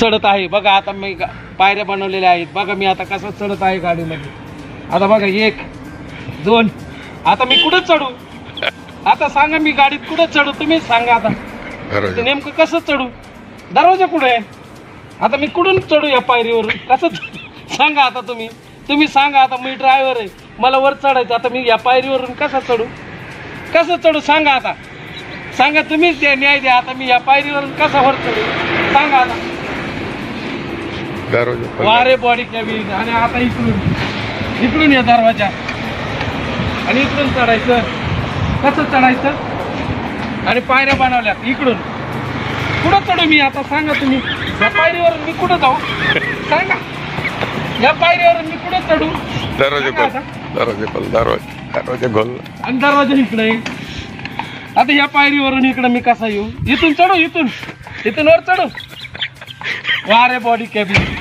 चढत आहे. बघा आता मी पायऱ्या बनवलेल्या आहेत. बघा मी आता कसं चढत आहे गाडीमध्ये. आता बघा एक दोन. आता मी कुठं चढू? आता सांगा मी गाडीत कुठं चढू? तुम्ही सांगा आता. नेमकं कसं चढू? दरवाजा कुठे आहे? आता मी कुठून चढू या पायरीवरून? कसं? सांगा आता तुम्ही. तुम्ही सांगा आता मी ड्रायव्हर आहे. मला वर चढायचं. आता मी या पायरीवरून कसं चढू? कसं चढू? सांगा आता. सांगा तुम्हीच द्या न्याय द्या. आता मी या पायरीवरून कसा वर चढू? सांगा आता. वारे बॉडी कॅबिन आणि आता इकडून. इकडून या दरवाजा. आणि इकडून चढायचं. कसं चढायचं? आणि पायऱ्या बनवल्यात इकडून. कुठं चढू मी आता? सांगा तुम्ही. या पायरीवरून मी कुठं जाऊ? सांगा. या पायरीवरून मी कुठं चढू? दरवाजा. दरवाजा दरवाजा दरवाजा आणि दरवाजा इकडे. आता या पायरीवरून इकडं मी कसा येऊ? इथून चढू इथून. इथून वर चढू. वारे बॉडी कॅबिन